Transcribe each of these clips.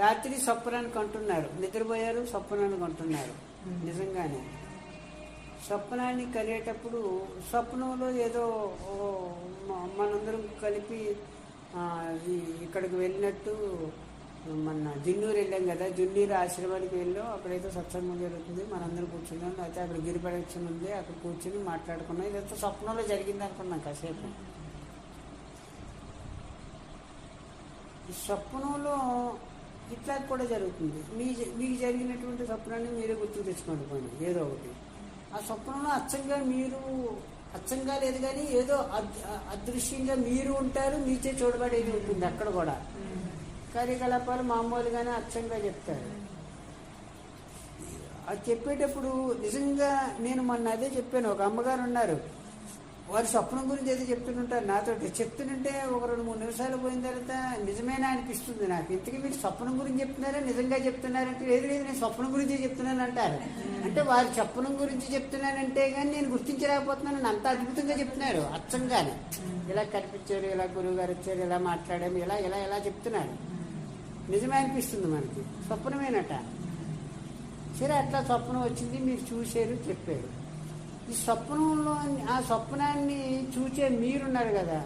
రాత్రి స్వప్నానికి అంటున్నారు నిద్రపోయారు స్వప్నానికి అంటున్నారు నిజంగానే. స్వప్నాన్ని కలిగేటప్పుడు స్వప్నంలో ఏదో మనందరం కలిపి ఇక్కడికి వెళ్ళినట్టు మన జున్నూరు వెళ్ళాం కదా. జున్నూరు ఆశ్రమానికి వెళ్ళాం. అక్కడైతే సత్సంగం జరుగుతుంది. మనందరం కూర్చున్నాం. అయితే అక్కడ గిరి ప్రదక్షిణ ఉంది. అక్కడ కూర్చుని మాట్లాడుకున్నాం. ఇదంతా స్వప్నంలో జరిగింది అనుకున్నాం కాసేపు. స్వప్నంలో ఇట్లా కూడా జరుగుతుంది. మీ మీకు జరిగినటువంటి స్వప్నాన్ని మీరే గుర్తు తెచ్చుకోండి పోనీ ఏదో ఒకటి. ఆ స్వప్నంలో అచ్చంగా మీరు అచ్చంగా లేదు కానీ ఏదో అద్- అదృశ్యంగా మీరు ఉంటారు మీచే చూడబడేది ఉంటుంది అక్కడ కూడా. కార్యకలాపాలు మామూలుగానే అచ్చంగా చెప్తారు. అది చెప్పేటప్పుడు నిజంగా నేను మొన్న అదే చెప్పాను ఒక అమ్మగారు ఉన్నారు. వారి స్వప్నం గురించి ఏదో చెప్తుంటారు నాతో. చెప్తుంటే ఒక రెండు మూడు నిమిషాలు పోయిన తర్వాత నిజమేనా అనిపిస్తుంది నాకు. ఇంతకీ మీరు స్వప్నం గురించి చెప్తున్నారా? నిజంగా చెప్తున్నారంటే లేదు లేదు నేను స్వప్నం గురించి చెప్తున్నాను అంటారు. అంటే వారి స్వప్నం గురించి చెప్తున్నానంటే కానీ నేను గుర్తించలేకపోతున్నాను. అంత అద్భుతంగా చెప్తున్నారు అచ్చంగానే. ఇలా కనిపించారు ఇలా గురువు గారు వచ్చారు ఇలా మాట్లాడాము ఇలా ఇలా ఇలా చెప్తున్నారు. నిజమే అనిపిస్తుంది మనకి. స్వప్నమేనట. సరే అట్లా స్వప్నం వచ్చింది మీరు చూశారు చెప్పారు. ఈ స్వప్నంలో ఆ స్వప్నాన్ని చూచే మీరున్నారు కదా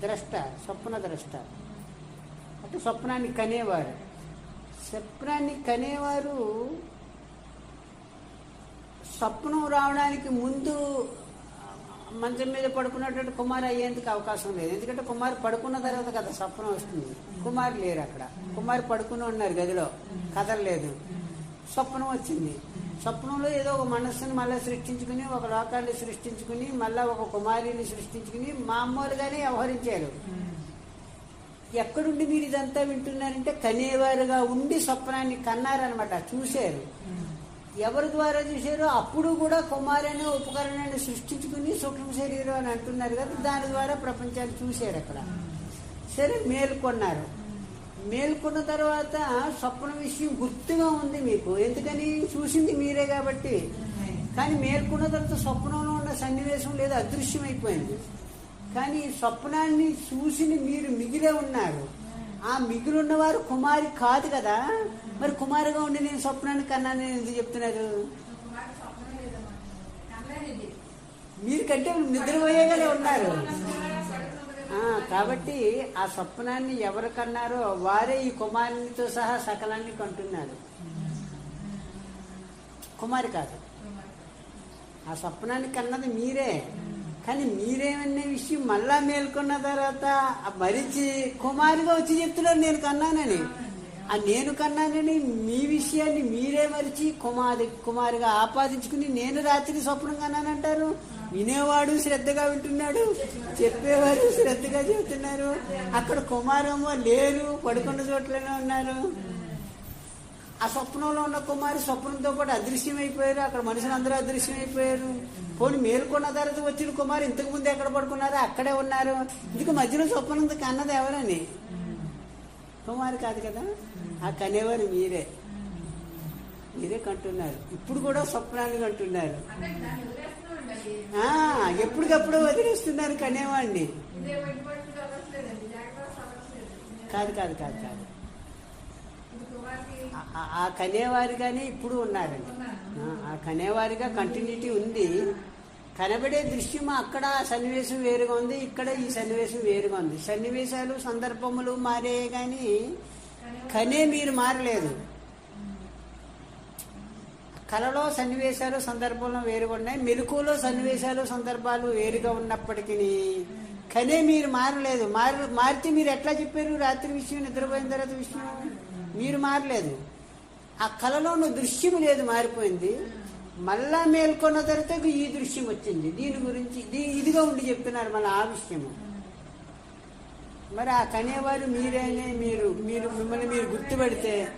ద్రష్ట స్వప్న ద్రష్ట. అంటే స్వప్నాన్ని కనేవారు. స్వప్నాన్ని కనేవారు స్వప్నం రావడానికి ముందు మంచం మీద పడుకున్నటువంటి కుమార్ అయ్యేందుకు అవకాశం లేదు. ఎందుకంటే కుమార్ పడుకున్న తర్వాత కదా స్వప్నం వస్తుంది. కుమార్ లేరు అక్కడ. కుమార్ పడుకుని ఉన్నారు గదిలో. కదలలేదు. స్వప్నం వచ్చింది. స్వప్నంలో ఏదో ఒక మనస్సుని మళ్ళీ సృష్టించుకుని ఒక లోకాన్ని సృష్టించుకుని మళ్ళీ ఒక కుమారిని సృష్టించుకుని మామూలుగానే వ్యవహరించారు. ఎక్కడుండి మీరు ఇదంతా వింటున్నారంటే కనేవారుగా ఉండి స్వప్నాన్ని కన్నారనమాట చూశారు. ఎవరి ద్వారా చూశారో అప్పుడు కూడా కుమారి అనే ఉపకరణాన్ని సృష్టించుకుని సూక్ష్మ శరీరం అని అంటున్నారు కదా దాని ద్వారా ప్రపంచాన్ని చూశారు అక్కడ. సరే మేల్కొన్నారు. మేల్కొన్న తర్వాత స్వప్న విషయం గుర్తుగా ఉంది మీకు. ఎందుకని? చూసింది మీరే కాబట్టి. కానీ మేల్కొన్న తర్వాత స్వప్నంలో ఉన్న సన్నివేశం లేదా అదృశ్యమైపోయింది. కానీ స్వప్నాన్ని చూసి మీరు మిగిలే ఉన్నారు. ఆ మిగిలిన వారు కుమారి కాదు కదా. మరి కుమారిగా ఉండి నేను స్వప్నాన్ని కన్నాను ఎందుకు చెప్తున్నారు? మీరు కంటే నిద్రపోయేగానే ఉన్నారు. కాబట్టి ఆ స్వప్నాన్ని ఎవరు కన్నారో వారే ఈ కుమారునితో సహా సకలాన్ని కంటున్నారు. కుమారి కాదు. ఆ స్వప్నాన్ని కన్నది మీరే. కానీ మీరేమనే విషయం మళ్ళా మేల్కొన్న తర్వాత మరిచి కుమారుగా వచ్చి చెప్తున్నారు నేను కన్నానని. ఆ నేను కన్నానని మీ విషయాన్ని మీరే మరిచి కుమారి కుమారిగా ఆపాదించుకుని నేను రాత్రి స్వప్నం కన్నానంటారు? వినేవాడు శ్రద్ధగా వింటున్నాడు చెప్పేవారు శ్రద్ధగా చెబుతున్నారు. అక్కడ కుమారమ్మ లేరు పడుకున్న చోట్లనే ఉన్నారు. ఆ స్వప్నంలో ఉన్న కుమారి స్వప్నంతో పాటు అదృశ్యమైపోయారు. అక్కడ మనుషులందరూ అదృశ్యమైపోయారు. పోనీ మేలుకున్న తర్వాత వచ్చిన కుమారు ఇంతకు ముందు ఎక్కడ పడుకున్నారో అక్కడే ఉన్నారు. ఇందుకు మధ్యలో స్వప్నం కన్నది ఎవరని? కుమారి కాదు కదా? ఆ కనేవారు మీరే. మీరే కంటున్నారు. ఇప్పుడు కూడా స్వప్నాన్ని కంటున్నారు. ఎప్పటికప్పుడు వదిలేస్తున్నారు కనేవాడిని. కాదు కాదు కాదు కాదు. ఆ- కనేవారిగానే ఇప్పుడు ఉన్నారండి. ఆ, కనేవారిగా కంటిన్యూటీ ఉంది. కనబడే దృశ్యం అక్కడ సన్నివేశం వేరుగా ఉంది ఇక్కడ ఈ సన్నివేశం వేరుగా ఉంది. సన్నివేశాలు సందర్భములు మారే కానీ కనే మీరు మారలేదు. కళలో సన్నివేశాలు సందర్భంలో వేరుగా ఉన్నాయి మెలకువలో సన్నివేశాలు సందర్భాలు వేరుగా ఉన్నప్పటికీ కానీ మీరు మారలేదు. మారు మారితే మీరు ఎట్లా చెప్పారు? రాత్రి విషయం నిద్రపోయిన తర్వాత విషయం? మీరు మారలేదు. ఆ కళలో దృశ్యం లేదు మారిపోయింది. మళ్ళా మేల్కొన్న తర్వాత ఈ దృశ్యం వచ్చింది. దీని గురించి ఇదిగా ఉండి చెప్తున్నారు మన ఆ విషయము. మరి ఆ కనేవారు మీరైనా మీరు మీరు మిమ్మల్ని మీరు గుర్తుపెడితే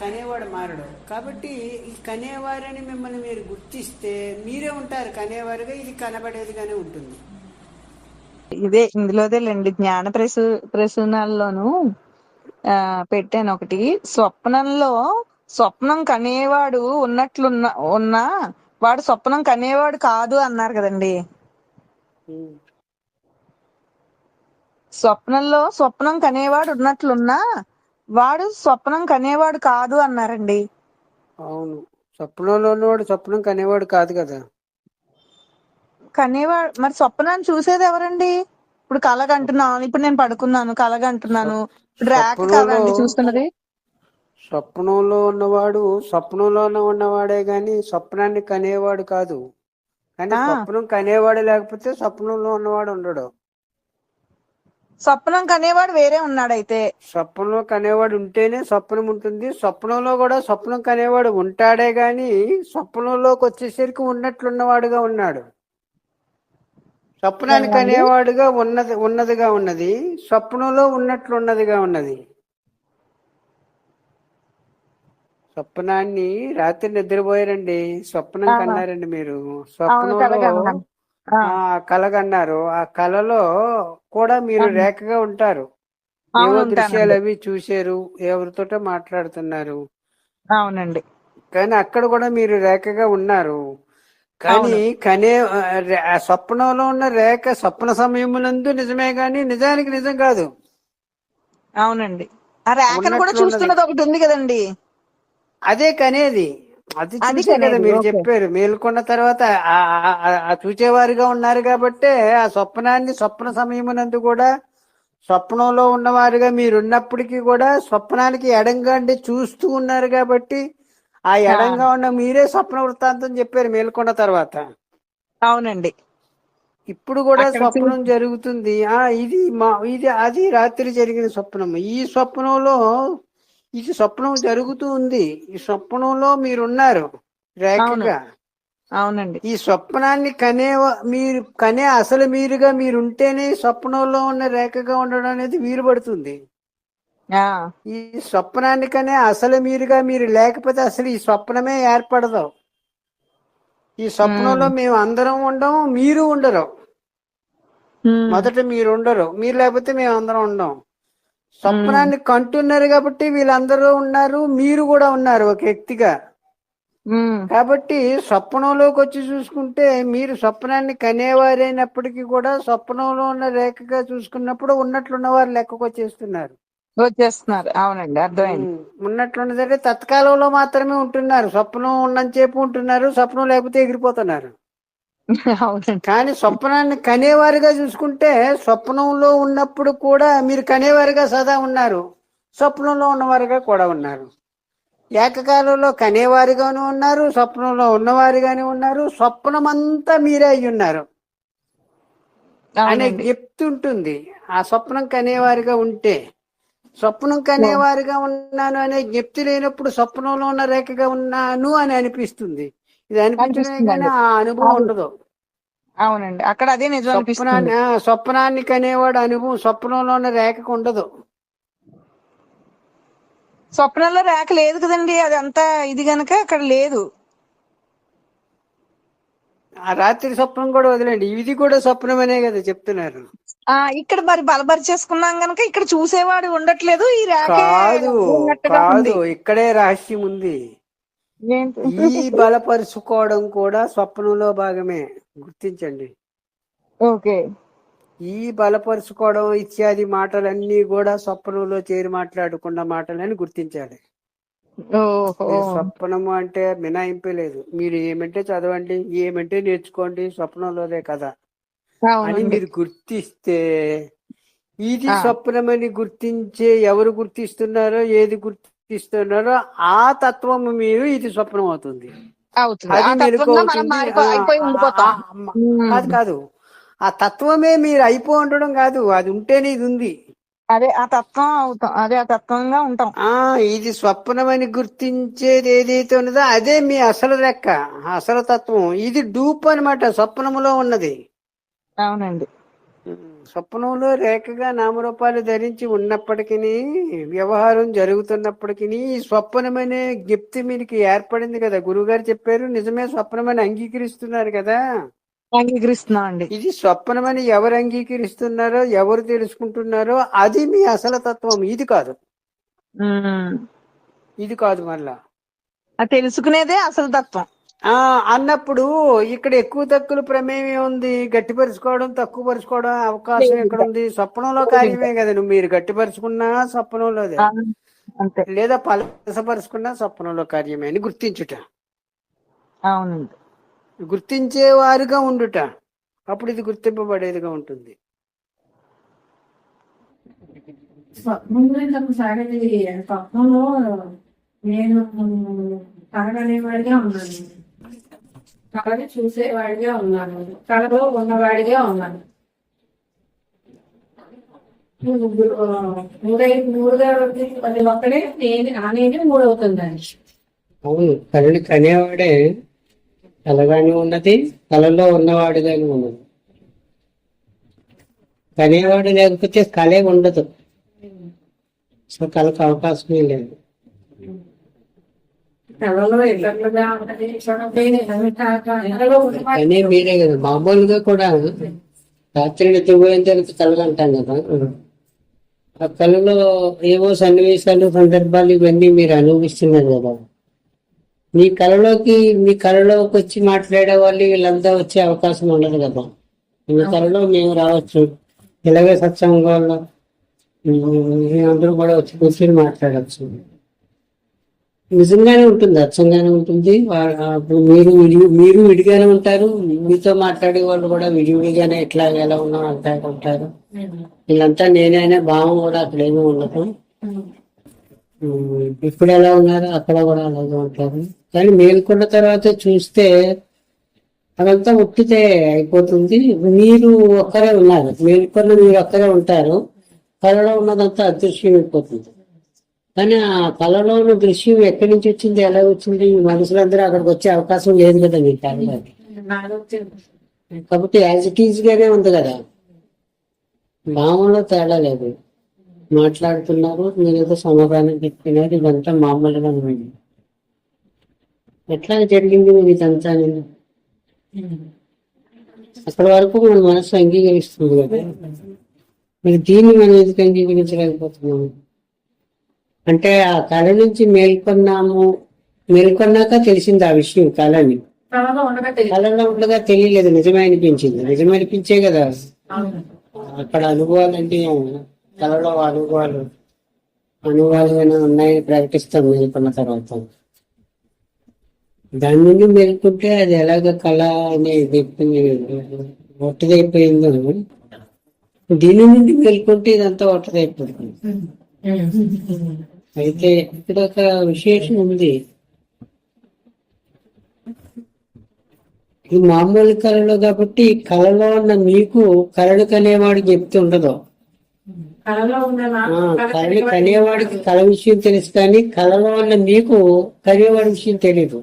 కనేవాడు మారడు. కాబట్టి ఈ కనేవారని మిమ్మల్ని మీరు గుర్తిస్తే మీరే ఉంటారు కనేవారుగా ఇది కనబడేదిగానే ఉంటుంది. ఇదే ఇందులోదేలేండి జ్ఞాన ప్రసూ ప్రసూనాల్లోను పెట్టాను ఒకటి. స్వప్నంలో స్వప్నం కనేవాడు ఉన్నట్లున్న ఉన్నా వాడు స్వప్నం కనేవాడు కాదు అన్నారు కదండి. స్వప్నంలో స్వప్నం కనేవాడు ఉన్నట్లున్నా వాడు స్వప్నం కనేవాడు కాదు అన్నారండి. అవును. స్వప్నంలో ఉన్నవాడు స్వప్నం కనేవాడు కాదు కదా. కనేవాడు మరి స్వప్నాన్ని చూసేది ఎవరండి? ఇప్పుడు కలగంటున్నాను ఇప్పుడు నేను పడుకున్నాను కలగంటున్నాను ర్యాక్ చూస్తున్నది. స్వప్నంలో ఉన్నవాడు స్వప్నంలోనే ఉన్నవాడే గాని స్వప్నాన్ని కనేవాడు కాదు. కానీ. స్వప్నం కనేవాడు లేకపోతే స్వప్నంలో ఉన్నవాడు ఉండడు. స్వప్నం కనేవాడు వేరే ఉన్నాడైతే. స్వప్నంలో కనేవాడు ఉంటేనే స్వప్నం ఉంటుంది. స్వప్నంలో కూడా స్వప్నం కనేవాడు ఉంటాడే గాని స్వప్నంలోకి వచ్చేసరికి ఉన్నట్లున్నవాడుగా ఉన్నాడు. స్వప్నాన్ని ఏమండి? కనేవాడుగా ఉన్నది ఉన్నదిగా ఉన్నది. స్వప్నంలో ఉన్నట్లున్నదిగా ఉన్నది. స్వప్నాన్ని రాత్రి నిద్రపోయారండి. స్వప్నం. కన్నారండి మీరు. స్వప్నంలో కలగన్నారు. ఆ కలలో కూడా మీరు. రేఖగా ఉంటారు. ఏవో దృశ్యాలు అవి చూశారు ఎవరితోటో మాట్లాడుతున్నారు. అవునండి. కానీ అక్కడ కూడా మీరు రేఖగా ఉన్నారు. కానీ కనే స్వప్నంలో ఉన్న రేఖ స్వప్న సమయమునందు నిజమే గాని నిజానికి నిజం కాదు. అవునండి. ఆ రేఖను కూడా. చూస్తున్నది ఒకటి ఉంది కదండి. అదే కనేది. అది చూసే కదా మీరు. చెప్పారు. మేల్కొన్న తర్వాత చూచేవారుగా ఉన్నారు కాబట్టే ఆ స్వప్నాన్ని స్వప్న సమయమునందు కూడా స్వప్నంలో ఉన్నవారుగా మీరు ఉన్నప్పటికీ కూడా స్వప్నానికి ఎడంగా అంటే చూస్తూ ఉన్నారు కాబట్టి ఆ ఎడంగా ఉన్న మీరే స్వప్న వృత్తాంతం చెప్పారు మేల్కొన్న తర్వాత. అవునండి. ఇప్పుడు కూడా స్వప్నం జరుగుతుంది. ఆ ఇది మా ఇది అది రాత్రి జరిగిన స్వప్నం. ఈ స్వప్నంలో ఇది స్వప్నం జరుగుతూ ఉంది. ఈ స్వప్నంలో మీరున్నారు. రేఖగా అవునండి. ఈ స్వప్నాన్ని కనే మీరు కనే అసలు మీరుగా మీరు ఉంటేనే ఈ స్వప్నంలో ఉన్న రేఖగా ఉండడం అనేది వీలు పడుతుంది ఈ స్వప్నాన్ని కనే అసలు మీరుగా మీరు లేకపోతే అసలు ఈ స్వప్నమే ఏర్పడదు. ఈ స్వప్నంలో మేము. అందరం ఉండం మీరు ఉండరు. మొదట మీరు ఉండరు మీరు లేకపోతే మేము అందరం ఉండం. స్వప్నాన్ని కంటున్నారు కాబట్టి వీళ్ళందరూ ఉన్నారు మీరు కూడా ఉన్నారు ఒక వ్యక్తిగా. కాబట్టి స్వప్నంలోకి వచ్చి చూసుకుంటే మీరు స్వప్నాన్ని కనేవారైనప్పటికీ కూడా స్వప్నంలో ఉన్న రేఖగా చూసుకున్నప్పుడు ఉన్నట్లున్న వారు లెక్కకు వచ్చేస్తున్నారు. వచ్చేస్తున్నారు. అవునండి అర్థమైంది. ఉన్నట్లున్నదంటే తత్కాలంలో మాత్రమే ఉంటున్నారు. స్వప్నం ఉన్నంతసేపు ఉంటున్నారు స్వప్నం లేకపోతే ఎగిరిపోతున్నారు. కానీ స్వప్నాన్ని కనేవారుగా చూసుకుంటే స్వప్నంలో ఉన్నప్పుడు కూడా మీరు కనేవారుగా సదా ఉన్నారు. స్వప్నంలో ఉన్నవారుగా కూడా ఉన్నారు. ఏకకాలంలో కనేవారుగాను ఉన్నారు స్వప్నంలో ఉన్నవారుగానే ఉన్నారు స్వప్నమంతా మీరే అయి ఉన్నారు. అనే ఉంటుంది. ఆ స్వప్నం కనేవారుగా ఉంటే స్వప్నం కనేవారుగా ఉన్నాను అనే జ్ఞప్తి లేనప్పుడు స్వప్నంలో ఉన్న రేఖగా ఉన్నాను అని అనిపిస్తుంది. ఇది అనిపించడమే కానీ ఆ అనుభవం. ఉండదు. అవునండి. అక్కడ అదే నిజం అనిపిస్తుంది. స్వప్నాన్ని కనేవాడు అనుభవం స్వప్నంలో ఉన్న రేఖకు ఉండదు. స్వప్నంలో రేఖ లేదు కదండి. అది అంతా ఇది గనక అక్కడ లేదు. ఆ రాత్రి స్వప్నం కూడా వదిలేండి. ఇది కూడా స్వప్నమనే కదా చెప్తున్నారు. ఆ ఇక్కడ మరి బలపరిచేసుకున్నాం గనక ఇక్కడ చూసేవాడు ఉండట్లేదు. ఈ రేఖ కాదు. ఇక్కడే రహస్యం ఉంది. ఈ బలపరుచుకోవడం కూడా స్వప్నంలో భాగమే. గుర్తించండి. ఓకే. ఈ బలపరుచుకోవడం ఇత్యాది మాటలన్నీ కూడా స్వప్నంలో చేరి మాట్లాడుకున్న మాటలని గుర్తించాలి. స్వప్నము అంటే మినాయింపే లేదు. మీరు ఏమంటే చదవండి ఏమంటే నేర్చుకోండి స్వప్నంలోదే కదా. అని మీరు గుర్తిస్తే ఇది. స్వప్నమని గుర్తించే ఎవరు గుర్తిస్తున్నారో ఏది గుర్తిస్తున్నారో ఆ తత్వము మీరు ఇది స్వప్నం అవుతుంది. అది కాదు కాదు. ఆ తత్వమే మీరు అయిపో ఉండడం కాదు అది ఉంటేనే ఇది ఉంది. అదే ఆ తత్వం అవుతాం. అదే ఆ తత్వంగా ఉంటాం. ఆ ఇది స్వప్నమని గుర్తించేది ఏదైతే ఉన్నదో అదే మీ అసలు లెక్క అసలు తత్వం. ఇది డూప్ అన్నమాట స్వప్నములో ఉన్నది. అవునండి. స్వప్నంలో రేఖగా నామరూపాలు ధరించి ఉన్నప్పటికీ వ్యవహారం జరుగుతున్నప్పటికీ ఈ స్వప్నమనే జ్ఞప్తి మీకు ఏర్పడింది కదా. గురువుగారు చెప్పారు నిజమే స్వప్నమని అంగీకరిస్తున్నారు కదా. అంగీకరిస్తున్నాం అండి. ఇది స్వప్నమని ఎవరు అంగీకరిస్తున్నారో ఎవరు తెలుసుకుంటున్నారో అది మీ అసలు తత్వం. ఇది కాదు. ఇది కాదు మళ్ళా తెలుసుకునేదే అసలు తత్వం. అన్నప్పుడు ఇక్కడ ఎక్కువ తక్కువ ప్రమేయం ఉంది గట్టిపరుచుకోవడం తక్కువ పరుచుకోవడం అవకాశం ఎక్కడ ఉంది స్వప్నంలో కార్యమే కదా నువ్వు. మీరు గట్టిపరుచుకున్నా స్వప్నంలోదే లేదా పలసపరుచుకున్నా స్వప్నంలో కార్యమే అని గుర్తించుట. అవునండి. గుర్తించే వారుగా ఉండుట. అప్పుడు ఇది గుర్తింపబడేదిగా ఉంటుంది. స్వప్నం గురించి ఒకసారి స్వప్నంలో నేను ఉన్నాను. కళని చూసేవాడిగా ఉన్నాను. కళలో ఉన్నవాడిగా ఉన్నాను. మూడై మూడుగా ఉంది అది ఒక్కడే నేను ఆ నేనే మూడవుతుందని అవును కళని కనేవాడే కలగాని ఉన్నది కళలో ఉన్నవాడుగానే ఉన్నది. కనేవాడు లేకపోతే కళే ఉండదు. సో కళకు అవకాశమే లేదు కళలో ఇతరులుగా ఉన్నది చూడబోయే కళలో ఉన్నవాడు కనే మీరే కదా మామూలుగా కూడా రాత్రి నిద్రపోయిన తర్వాత కలగంటాం కదా. ఆ కళలో ఏవో సన్నివేశాలు సందర్భాలు ఇవన్నీ మీరు అనుభవిస్తున్నారు కదా. మీ కళలోకి మీ కళలోకి వచ్చి మాట్లాడే వాళ్ళు వీళ్ళంతా వచ్చే అవకాశం ఉండదు కదా. మీ కళలో మేము రావచ్చు. ఇలాగే సత్సంగంలో అందరూ కూడా వచ్చి కూర్చొని మాట్లాడవచ్చు నిజంగానే ఉంటుంది అచ్చంగానే ఉంటుంది. అప్పుడు మీరు విడి- మీరు విడిగానే ఉంటారు. మీతో మాట్లాడే వాళ్ళు కూడా విడివిడిగానే ఎట్లా ఎలా ఉన్నాం అంతా ఉంటారు వీళ్ళంతా నేనైనా భావం కూడా అక్కడ ఏమీ ఉండదు. ఇప్పుడు ఎలా ఉన్నారు? అక్కడ కూడా అలాగే ఉంటారు. కానీ మేల్కొన్న తర్వాత చూస్తే అదంతా ఉట్టితే అయిపోతుంది. మీరు ఒక్కరే ఉన్నారు. మేల్కొన్న మీరు ఒక్కరే ఉంటారు. కళలో ఉన్నదంతా అదృశ్యం అయిపోతుంది కానీ ఆ కళలో ఉన్న దృశ్యం ఎక్కడి నుంచి వచ్చింది ఎలా వచ్చింది మీ మనుషులందరూ అక్కడికి వచ్చే అవకాశం లేదు కదా మీ కళలో కాబట్టి యాజ్ ఇట్ ఈజ్ గానే ఉంది కదా. భావంలో తేడా లేదు. మాట్లాడుతున్నారు మీరేదో సమాధానం చెప్పినారు ఇదంతా మామూలుగా ఉంది. ఎట్లా జరిగింది మీరు ఇదంతా నేను అక్కడి వరకు మన మనసు అంగీకరిస్తుంది కదా. మరి దీన్ని మనం ఎందుకు అంగీకరించలేకపోతున్నాము? అంటే ఆ కళ నుంచి మేల్కొన్నాము మేల్కొన్నాక తెలిసింది ఆ విషయం కళని కళలో ఉండగా తెలియలేదు నిజమే అనిపించింది. నిజమే అనిపించే కదా. అక్కడ అనుభవాలు అంటే కళలో అనుభవాలు అనుభవాలు ఏమైనా ఉన్నాయని ప్రకటిస్తాం మేల్కొన్న తర్వాత. దాని నుండి మేల్కొంటే అది ఎలాగ కళ అనేది ఒట్టదైపోయిందో. దీని నుండి మేల్కొంటే ఇదంతా ఒట్టదైపోతుంది. అయితే ఇక్కడ ఒక విశేషం ఉంది ఇది మామూలు కళలో కాబట్టి కళలో ఉన్న మీకు కళలు కనేవాడు చెప్తూ ఉండదు. కళలో. కనేవాడికి కళ విషయం తెలుసు కానీ కళలో ఉన్న మీకు కనేవాడి విషయం తెలియదు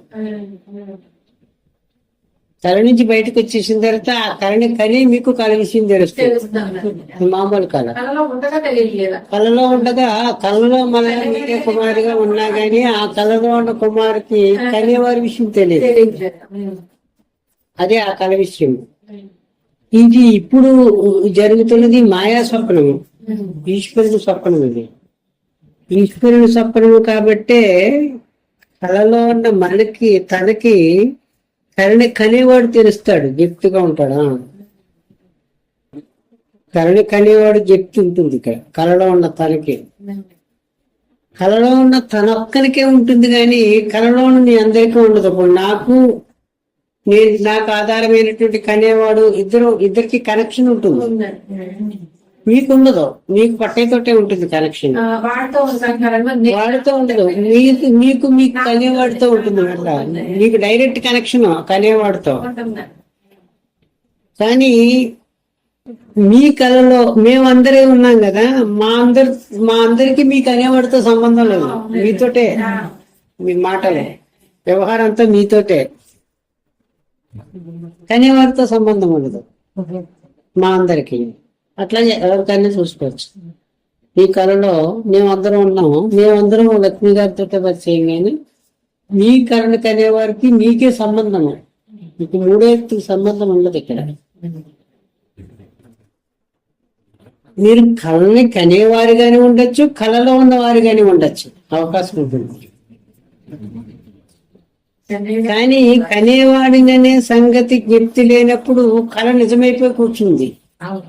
కళ నుంచి బయటకు వచ్చేసిన తర్వాత ఆ కళని కని మీకు కళ విషయం తెలుస్తుంది. మామూలు కళ కళలో ఉండగా కళలో మన మీరే కుమారుగా ఉన్నా గానీ ఆ కళలో ఉన్న కుమారుకి కనేవారి విషయం తెలియదు. అదే ఆ కళ విషయం. ఇది ఇప్పుడు జరుగుతున్నది మాయా స్వప్నము. ఈశ్వరుని స్వప్నం ఇది. ఈశ్వరుని స్వప్నము కాబట్టే కళలో ఉన్న మనకి తనకి కరణి కనేవాడు తెలుస్తాడు గిఫ్ట్గా ఉంటాడా? కరణి కనేవాడు గిఫ్ట్ ఉంటుంది ఇక్కడ. కళలో ఉన్న తనకి. కళలో ఉన్న తన ఒక్కరికే ఉంటుంది కానీ కళలో ఉన్న అందరికీ ఉండదు. అప్పుడు నాకు నేను నాకు ఆధారమైనటువంటి కనేవాడు ఇద్దరు ఇద్దరికి కనెక్షన్ ఉంటుంది. మీకు ఉండదు మీకు పట్టేతోటే ఉంటుంది కనెక్షన్ వాడితో ఉండదు. మీకు మీకు మీకు కనేవాడితో ఉంటుంది మీకు డైరెక్ట్ కనెక్షన్ కనేవాడితో. కానీ మీ కళలో మేమందరే ఉన్నాం కదా మా అందరి మా అందరికి మీకు అనేవాడితో సంబంధం లేదు. మీతోటే. మీ మాటలు. వ్యవహారం అంతా మీతోటే. కనేవాడితో సంబంధం ఉండదు. మా అందరికి. అట్లాగే ఎవరికైనా చూసుకోవచ్చు. ఈ కళలో మేమందరం ఉన్నాము. మేమందరం లక్ష్మి గారితో పరిచయం కానీ మీ కళను వారికి మీకే సంబంధం. మీకు మూడేత్తు సంబంధం ఉండదు ఇక్కడ. మీరు కళని కనేవారిగానే ఉండొచ్చు కళలో ఉన్నవారుగానే ఉండొచ్చు. అవకాశం ఉంటుంది. కానీ కనేవాడిననే సంగతి జ్ఞప్తి లేనప్పుడు కళ నిజమైపోయి కూర్చుంది.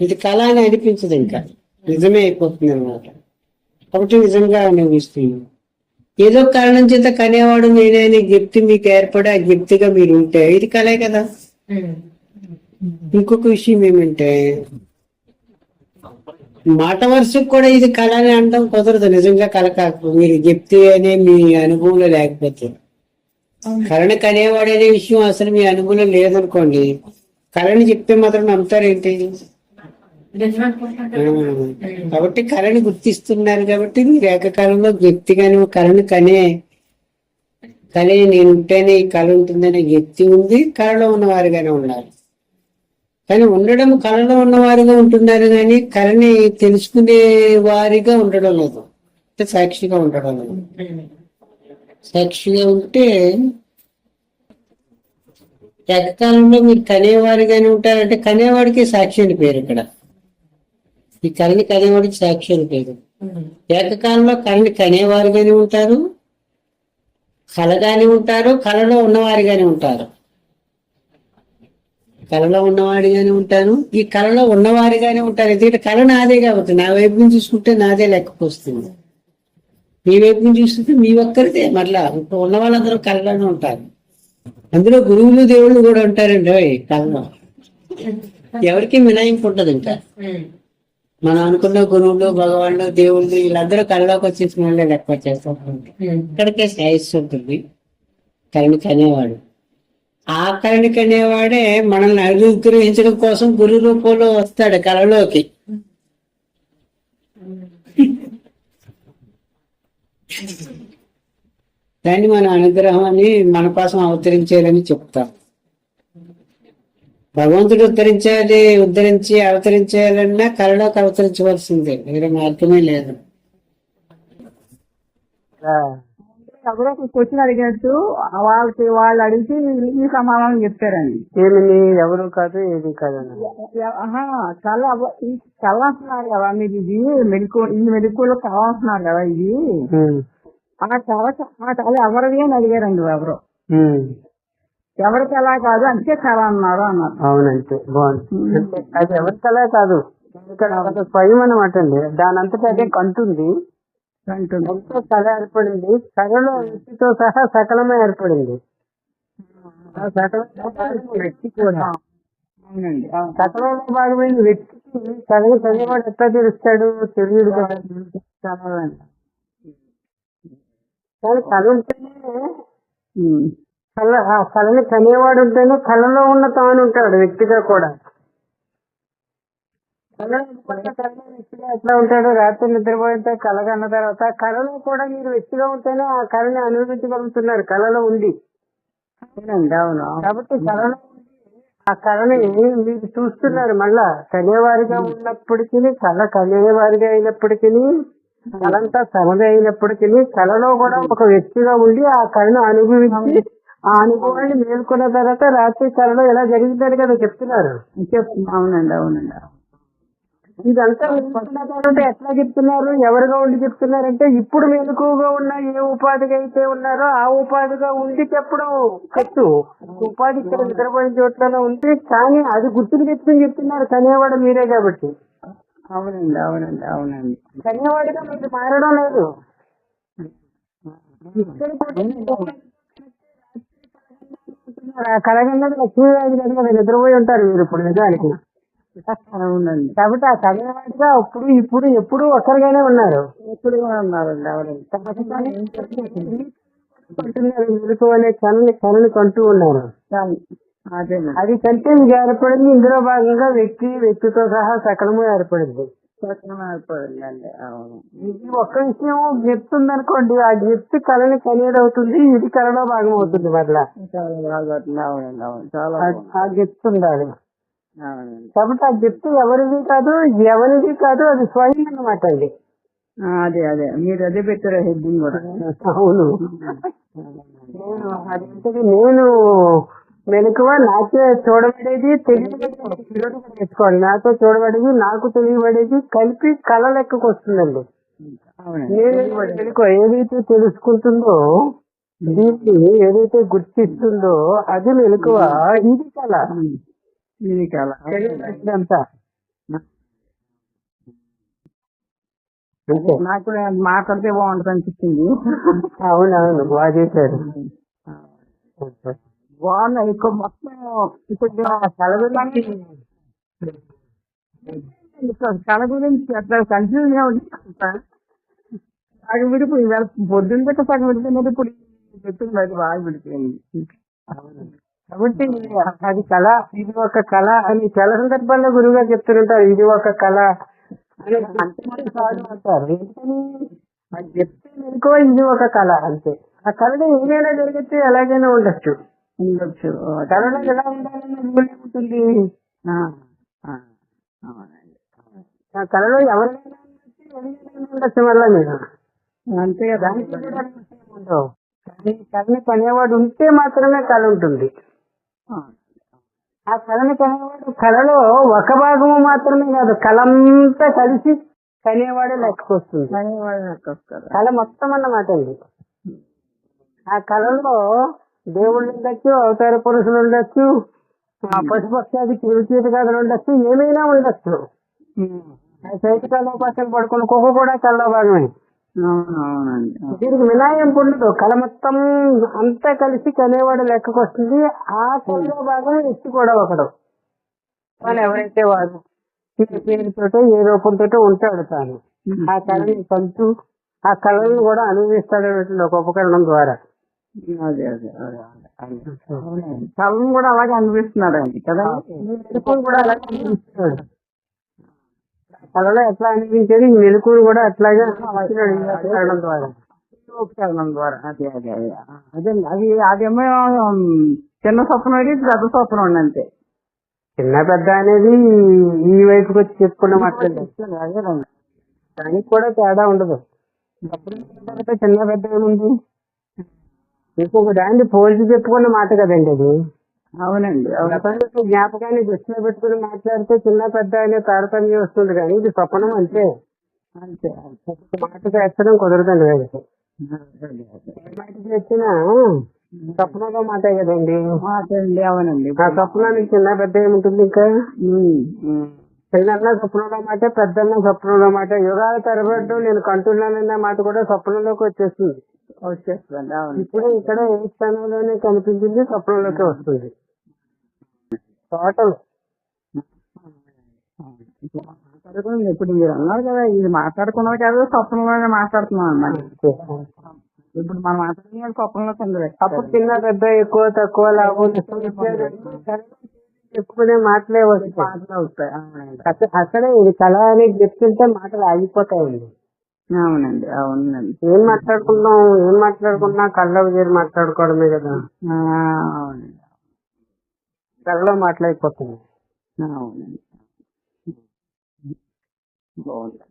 ఇది కళ అని అనిపించదు ఇంకా. నిజమే అయిపోతుంది అనమాట కాబట్టి నిజంగా అనిపిస్తుంది ఏదో కారణం చేత కనేవాడు నేనే అనే జ్ఞప్తి మీకు ఏర్పడి ఆ జ్ఞప్తిగా మీరు ఉంటే ఇది కళే కదా. ఇంకొక విషయం ఏమంటే మాట వరుసకు కూడా ఇది కళ అని అనడం కుదరదు. నిజంగా కళ కాకపోతే మీరు చెప్తే అనే మీ అనుభవంలో లేకపోతే. కళని కనేవాడు అనే విషయం అసలు మీ అనుభవంలో లేదనుకోండి కళని చెప్తే మాత్రం నమ్ముతారేంటి? ఆ, కాబట్టి కళని గుర్తిస్తున్నారు కాబట్టి మీరు ఏకకాలంలో వ్యక్తిగాని కళని కనే. కళే నేను ఉంటేనే ఈ కళ ఉంటుందనే వ్యక్తి ఉంది కళలో ఉన్నవారుగానే ఉన్నారు. కానీ ఉండడం కళలో ఉన్నవారుగా ఉంటున్నారు కానీ కళని తెలుసుకునే వారిగా ఉండడం లేదు. అంటే సాక్షిగా ఉండడం లేదు. సాక్షిగా ఉంటే ఏకకాలంలో మీరు కనేవారిగానే ఉంటారంటే కనేవాడికి సాక్షి అని పేరు ఇక్కడ. ఈ కళని కనేవాడికి సాక్షి అని పేరు. ఏకకాలంలో కళని కనేవారుగానే ఉంటారు కలగానే ఉంటారు కళలో ఉన్నవారిగానే ఉంటారు. కళలో ఉన్నవాడిగానే ఉంటాను ఈ కళలో ఉన్నవారిగానే ఉంటారు. ఎందుకంటే కళ నాదే కాబట్టి నా వైపు నుంచి చూసుకుంటే నాదే లెక్కకు వస్తుంది. మీ వైపు నుంచి చూసుకుంటే మీ ఒక్కరిదే. మరలా ఇప్పుడు ఉన్న వాళ్ళందరూ కళలోనే ఉంటారు. అందులో గురువులు దేవుళ్ళు కూడా ఉంటారండి. ఓయ్ కళలో. ఎవరికి మినాయింపు ఉంటుంది ఇంకా మనం అనుకున్న గురువులు భగవాన్లు దేవుళ్ళు వీళ్ళందరూ కళ్ళలోకి వచ్చేసిన వాళ్ళే లెక్క వచ్చేస్తాం ఇక్కడికే శ్రేయస్సు ఉంటుంది. కరుణ కనేవాడు ఆ కరుణ కనేవాడే మనల్ని అనుగ్రహించడం కోసం గురు రూపంలో వస్తాడు కళలోకి. దాన్ని మన అనుగ్రహం అని మన కోసం అవతరించాలని చెప్తాం. భగవంతుడు ఉద్ధరించాలి ఉద్ధరించి అవతరించాలన్నా కళలోకి అవతరించవలసిందే. వేరే మార్గమే లేదు. ఎవరో క్వశ్చన్ అడిగినట్టు వాళ్ళకి వాళ్ళు అడిగితే ఈ సమాధానం చెప్తారండి ఏమని ఎవరు కాదు ఏది కాదు ఆహా, చాలా అంటున్నారు కదా మీరు ఇది మెలకు ఈ మెలకువలో కళ అంటున్నారు కదా ఇది. ఆ కళ ఎవరిది అని అడిగారండి ఎవరు. ఎవరి కళ కాదు అంతే కళ అన్నారు అన్నారు. అవునంతే బాగుంది. అది ఎవరి కళ కాదు. ఇక్కడ ఒక స్వయం అనమాట అండి. దాని అంతటా అదే కంటుంది. ఎంతో కళ ఏర్పడింది. కళలో వ్యక్తితో సహా సకలమే ఏర్పడింది. వ్యక్తి కూడా. అవునండి. సకలంలో భాగమైన వ్యక్తికి కళను చదివాడు ఎట్లా తెలుస్తాడు? తెలియదు కదా. కానీ కళ ఉంటేనే. కళ ఆ కళని కనేవాడు ఉంటేనే కళలో ఉన్న తాను ఉంటాడు వ్యక్తిగా కూడా. ఎట్లా ఉంటాడు రాత్రి నిద్రపోయితే కళ కన్న తర్వాత కళలో కూడా మీరు వ్యక్తిగా ఉంటేనే ఆ కళని అనుభవించగలుగుతున్నారు కళలో ఉంది అవును. కాబట్టి కళలో ఆ కళని మీరు చూస్తున్నారు మళ్ళా. కనేవారిగా ఉన్నప్పటికీ కళ కనేవారిగా అయినప్పటికీ కళంతా తనదే అయినప్పటికీ కళలో కూడా ఒక వ్యక్తిగా ఉండి ఆ కళను అనుభవించి ఆ అనుభవాన్ని మేల్కొన్న తర్వాత రాత్రి కళలో ఎలా జరిగిందని కదా చెప్తున్నారు. చెప్- అవునండి అవునండి. ఇదంతా తర్వాత ఎట్లా చెప్తున్నారు? ఎవరుగా ఉండి చెప్తున్నారంటే ఇప్పుడు మెలకుగా ఉన్న ఏ ఉపాధిగా అయితే ఉన్నారో ఆ ఉపాధిగా ఉండి చెప్పడం ఖర్చు ఉపాధి ఇక్కడ నిద్రపోయిన చోట్లనే ఉంది కానీ అది గుర్తుకు తెచ్చుకుని చెప్తున్నారు కనేవాడు మీరే కాబట్టి. అవునండి అవునండి అవునండి. కనేవాడిగా మీరు మారడం లేదు. ఇక్కడ కూడా ఆ కళగన్నది లక్ష్మీదేవి గారు కదా నిద్రపోయి ఉంటారు మీరు ఇప్పుడు నిజానికి. అవునండి కాబట్టి ఆ కళవాడిగా అప్పుడు ఇప్పుడు ఎప్పుడు ఒక్కరిగానే ఉన్నారు. ఇప్పుడు కూడా ఉన్నారండి అవునండి అనే కళని కళని కంటూ ఉన్నారు. అది కంటే మీకు ఏర్పడింది ఇందులో భాగంగా వ్యక్తి వ్యక్తితో సహా సకలము ఏర్పడింది. అవును. ఇది ఒక్క విషయం గిఫ్ట్ ఉందనుకోండి ఆ గిఫ్ట్ కళని అవుతుంది ఇది కళలో భాగం అవుతుంది మరలా. చాలా బాగా అవుతుంది. అవునండి అవును. చాలా ఆ- గిఫ్ట్ ఉండాలి అవునండి. కాబట్టి ఆ గిఫ్ట్ ఎవరిది కాదు ఎవరిది కాదు అది స్వయం అన్నమాట అది. ఆ, అదే అదే. మీరు అదే పెట్టారు హెడ్డింగ్ కూడా. అవును. నేను అదేంటది నేను మెలకువ నాకే చూడబడేది తెలియబడేది నాతో చూడబడేది. నాకు తెలియబడేది కలిపి కళ లెక్కకు వస్తుందండి. మెలకువ ఏదైతే తెలుసుకుంటుందో దీన్ని ఏదైతే గుర్తిస్తుందో అది మెలకువ ఇది కళ. ఇది కళ. అంతా అంతే నాకు మాట్లాడితే బాగుంటుంది అనిపించింది. అవునవును బాగా చేశారు. బాగున్నాయి ఎక్కువ మొత్తం ఇప్పుడు కళ గురించి కళ గురించి అట్లా కన్ఫ్యూజ్గా ఉంది సగం విడిపోయి పొద్దున్న పెట్ట సగం విడిపోయినది ఇప్పుడు చెప్పింది అది బాగా విడిపోయింది. కాబట్టి అది కళ ఇది ఒక కళ అని చాలా సందర్భాల్లో గురువు గారు చెప్తుంటారు ఇది ఒక కళ అని అంతమంది అంటారు. ఎందుకని? అది చెప్తే ఇది ఒక కళ అంతే. ఆ కళలో ఏమైనా జరిగితే ఎలాగైనా ఉండొచ్చు. ఉండొచ్చు. కళలో ఎలా ఉండాలని రూల్ ఆ, అవునండి. ఆ కళలో ఎవరైనా ఉండొచ్చు వల్ల మీరు. అంతే దానికి ఉండవు. కానీ కళని పనేవాడు ఉంటే మాత్రమే కళ ఉంటుంది. ఆ. కళని కనేవాడు కళలో ఒక భాగము మాత్రమే కాదు కళంతా కలిసి కనేవాడే నాకు వస్తారు కళ మొత్తం అన్నమాట అండి ఆ కళలో దేవుళ్ళు ఉండొచ్చు అవతార పురుషులు ఉండొచ్చు ఆ పశుపక్షాది కిరుచీత కథలు ఉండొచ్చు ఏమైనా ఉండొచ్చు. ఆ చైతకాలోపాసన పడుకున్న కుక్క కూడా కళ్ళ భాగమే. దీనికి వినాయింపు ఉండదు. కళ మొత్తం అంతా కలిసి కనేవాడు లెక్కకు వస్తుంది. ఆ కళలో భాగం ఎత్తి కూడా ఒకడు. వాళ్ళు ఎవరైతే వాడు ఏ పేరుతోటో ఏ రూపంతో ఉంటాడు తాను. ఆ కళని పంచు ఆ కళలను కూడా అనుభవిస్తాడు ఒక ఉపకరణం ద్వారా. అదే అదే అదే కూడా అలాగే అనిపిస్తున్నారండి కదా? మెలకువను కూడా అలాగే అనుభవిస్తున్నాడు కళలో ఎట్లా అనిపించేది? ఈ మెలకువను కూడా అట్లాగే ఉపకరణం ద్వారా. ఉపకరణం ద్వారా. అదే అదే అదే. అదే. అది అదేమో చిన్న స్వప్నం అయితే పెద్ద స్వప్నం అండి అంతే. చిన్న పెద్ద అనేది ఈ వైపుకి వచ్చి చెప్పుకున్న అదేనండి దానికి కూడా తేడా ఉండదు. చిన్న పెద్ద ఏముంది? ఇంకొక దాన్ని పోల్చి చెప్పుకున్న మాట కదండి అది? అవునండి జ్ఞాపకాన్ని దృష్టిలో పెట్టుకుని మాట్లాడితే చిన్న పెద్ద అనే తారతమ్యం వస్తుంది కానీ ఇది స్వప్నం అంతే. అంతే మాటకి ఎత్తడం కుదరదండి వీళ్ళకి మాటకి వచ్చినా స్వప్నంలో మాటే కదండి. మాట అండి అవునండి. ఆ స్వప్నానికి చిన్న పెద్ద ఏముంటుంది ఇంకా. చిన్న స్వప్నంలో మాట పెద్దన్న స్వప్నంలో మాట. యుగాల తరబడ్డం నేను కంటున్నానన్న మాట కూడా స్వప్నంలోకి వచ్చేస్తుంది. వచ్చేస్తుంది అవును. ఇప్పుడు ఇక్కడ ఏ స్థానంలోనే కనిపించింది స్వప్నంలోకి వస్తుంది. టోటల్ ఇప్పుడు మీరు అన్నారు కదా ఇది మాట్లాడుకున్నది కాదు స్వప్నంలోనే మాట్లాడుతున్నాం అన్నమాట. ఇప్పుడు మనం మాట్లాడుకున్న స్వప్నంలో కింద అప్పుడు చిన్న పెద్ద ఎక్కువ తక్కువ చెప్పుకునే మాటలే వస్తాయి. మాటలు అవుతాయి అక్కడే ఇది కళ అనేది చెప్తుంటే మాటలు ఆగిపోతాయండి. అవునండి అవునండి. ఏం మాట్లాడుకుందాం? ఏం మాట్లాడుకున్నా కళ్ళ చేరి మాట్లాడుకోవడమే కదా. అవునండి. కళ్ళలో మాట్లాడిపోతుంది అవునండి. బాగుంది.